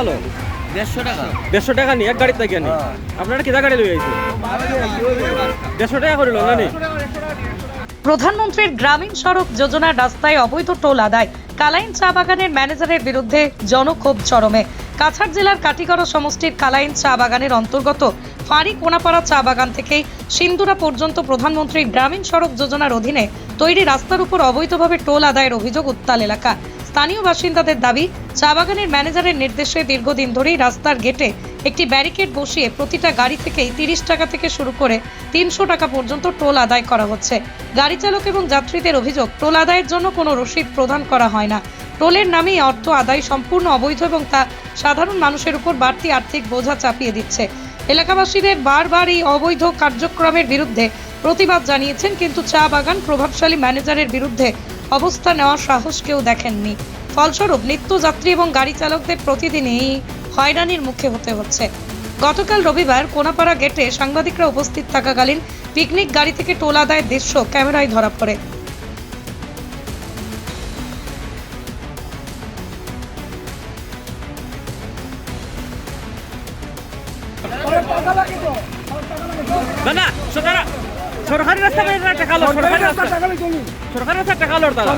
টাকা লো দেড়শো টাকা। দেড়শো টাকা নি এক থেকে নি আপনারা কিতা গাড়ি লই আইছে দেড়শো টাকা করে লো না নি প্রধানমন্ত্রীর গ্রামীণ সড়ক যোজনার রাস্তায় অবৈধ টোল আদায়। কালাইন চা বাগানের ম্যানেজারের বিরুদ্ধে জনক্ষোভ চরমে। কাছাড় জেলার কাটিগড়া সমষ্টির কালাইন চা বাগানের অন্তর্গত ফাঁড়ি কোনাপাড়া চা বাগান থেকে সিন্দুরা পর্যন্ত প্রধানমন্ত্রীর গ্রামীণ সড়ক যোজনার অধীনে তৈরি রাস্তার উপর অবৈধভাবে টোল আদায়ের অভিযোগ উত্তাল এলাকা। স্থানীয় বাসিন্দাদের দাবি, চা বাগানের ম্যানেজারের নির্দেশে দীর্ঘদিন ধরেই রাস্তার গেটে একটি ব্যারিকেড বসিয়ে প্রতিটা গাড়ি থেকেই তিরিশ টাকা থেকে শুরু করে তিনশো টাকা পর্যন্ত টোল আদায় করা হচ্ছে। গাড়ি চালক এবং যাত্রীদের অভিযোগ, টোল আদায়ের জন্য কোনো রসিদ প্রদান করা হয় না। টোলের নামেই অর্থ আদায় সম্পূর্ণ অবৈধ এবং তা সাধারণ মানুষের উপর বাড়তি আর্থিক বোঝা চাপিয়ে দিচ্ছে। এলাকাবাসীদের বারবার এই অবৈধ কার্যক্রমের বিরুদ্ধে প্রতিবাদ জানিয়েছেন, কিন্তু চা বাগান প্রভাবশালী ম্যানেজারের বিরুদ্ধে অবস্থা নেওয়ার সাহস কেউ দেখেননি। ফলস্বরূপ নিত্যযাত্রী এবং গাড়ি চালকদের প্রতিদিনই হয়রানির মুখে হতে হচ্ছে। গতকাল রবিবার কোনাপাড়া গেটে সাংবাদিকরা উপস্থিত থাকাকালীন পিকনিক গাড়ি থেকে টোল আদায়ের দৃশ্য ক্যামেরায় ধরা পড়ে। না সরকার সরকারি রাস্তা করে না টাকা লো সরকারি রাস্তা সরকারি রাস্তা টাকা লো তারা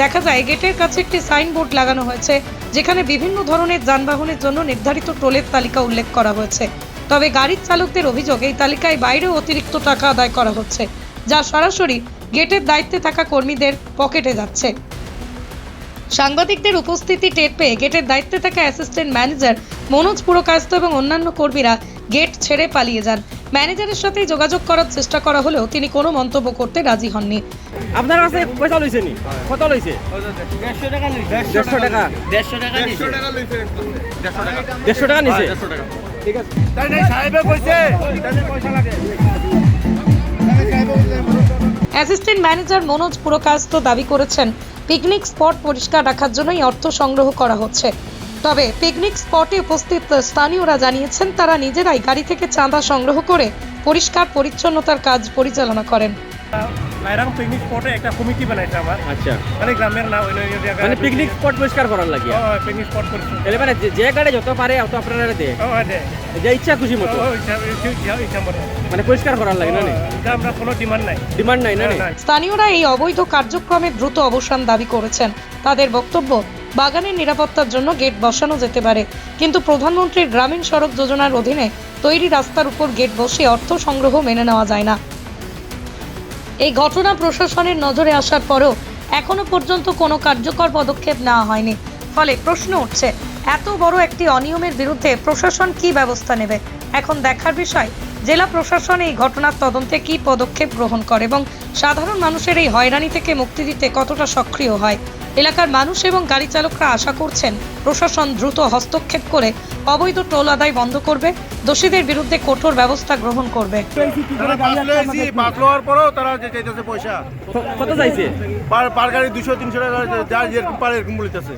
দেখা যায় গেটের কাছে একটি সাইনবোর্ড লাগানো হয়েছে যেখানে বিভিন্ন ধরনের যানবাহনের জন্য নির্ধারিত টোলের তালিকা উল্লেখ করা হয়েছে। তবে গাড়ির চালকদের অভিযোগ এই তালিকায় বাইরেও অতিরিক্ত টাকা আদায় করা হচ্ছে যা সরাসরি গেটের দায়িত্বে থাকা কর্মীদের পকেটে যাচ্ছে। সাংবাদিকদের উপস্থিতি টের পেয়ে গেটের দায়িত্বে থাকা অ্যাসিস্ট্যান্ট ম্যানেজার মনোজ পুরকায়স্থ এবং অন্যান্য কর্মীরা গেট ছেড়ে পালিয়ে যান। ম্যানেজারের সাথে যোগাযোগ করার চেষ্টা করা হলেও তিনি কোনো মন্তব্য করতে রাজি হননি। আপনার কাছে পয়সা লইছে নি? কত লইছে? দেড়শো টাকা নিচ্ছে দেড়শো টাকা। দেড়শো টাকা নিচ্ছে দেড়শো টাকা নিছে? 150 টাকা। ঠিক আছে। তাই নাই সাহেবে কইছে। পয়সা লাগে। অ্যাসিস্ট্যান্ট ম্যানেজার মনোজ পুরকাস্ত দাবি করেছেন পিকনিক স্পট পরিষ্কার রাখার জন্যই অর্থ সংগ্রহ করা হচ্ছে। তবে পিকনিক স্পটে উপস্থিত স্থানীয়রা জানিয়েছেন, তারা নিজেরাই গাড়ি থেকে চাঁদা সংগ্রহ করে পরিষ্কার পরিচ্ছন্নতার কাজ পরিচালনা করেন। পিকনিক স্পটে একটা কমিটি বানাইছে আমার আচ্ছা। মানে গ্রামের নাম মানে পিকনিক স্পট পরিষ্কার করার লাগি। পিকনিক স্পট করছে এলে মানে যে- গাড়ি যত পারে অত আপনারা দে যে ইচ্ছা খুশি মতো। ও ইচ্ছা ইচ্ছা ইচ্ছা মতো। মানে পরিষ্কার করার লাগে না আমরা কোনো ডিমান্ড নাই। ডিমান্ড নাই না স্থানীয়রা এই অবৈধ কার্যক্রমে দ্রুত অবসান দাবি করেছেন। তাদের বক্তব্য বাগানের নিরাপত্তার জন্য গেট বসানো যেতে পারে। কিন্তু প্রধানমন্ত্রীর গ্রামীণ সড়ক যোজনার অধীনে তৈরি রাস্তার উপর গেট বসে অর্থ সংগ্রহ মেনে নেওয়া যায় না। এই ঘটনা প্রশাসনের নজরে আসার পরও এখনও পর্যন্ত কোনো কার্যকর পদক্ষেপ নেওয়া হয়নি। ফলে প্রশ্ন উঠছে, এত বড় একটি অনিয়মের বিরুদ্ধে প্রশাসন কি ব্যবস্থা নেবে? এখন দেখার বিষয়, জেলা প্রশাসন এই ঘটনার তদন্তে কি পদক্ষেপ গ্রহণ করে এবং সাধারণ মানুষের এই হয়রানি থেকে মুক্তি দিতে কতটা সক্রিয় হয়? এলাকার মানুষ এবং গাড়ি চালকরা আশা করছেন প্রশাসন দ্রুত হস্তক্ষেপ করে অবৈধ টোল আদায় বন্ধ করবে। দোষীদের বিরুদ্ধে কঠোর ব্যবস্থা গ্রহণ করবে। তারা পাঁচ লয়েছি পাঁচ লওয়ার পরেও তারা যে পয়সা। কত চাইছে? পার পার গাড়ি দুশো তিনশো টাকা যার যেরকম পারে এরকম বলিতেছে।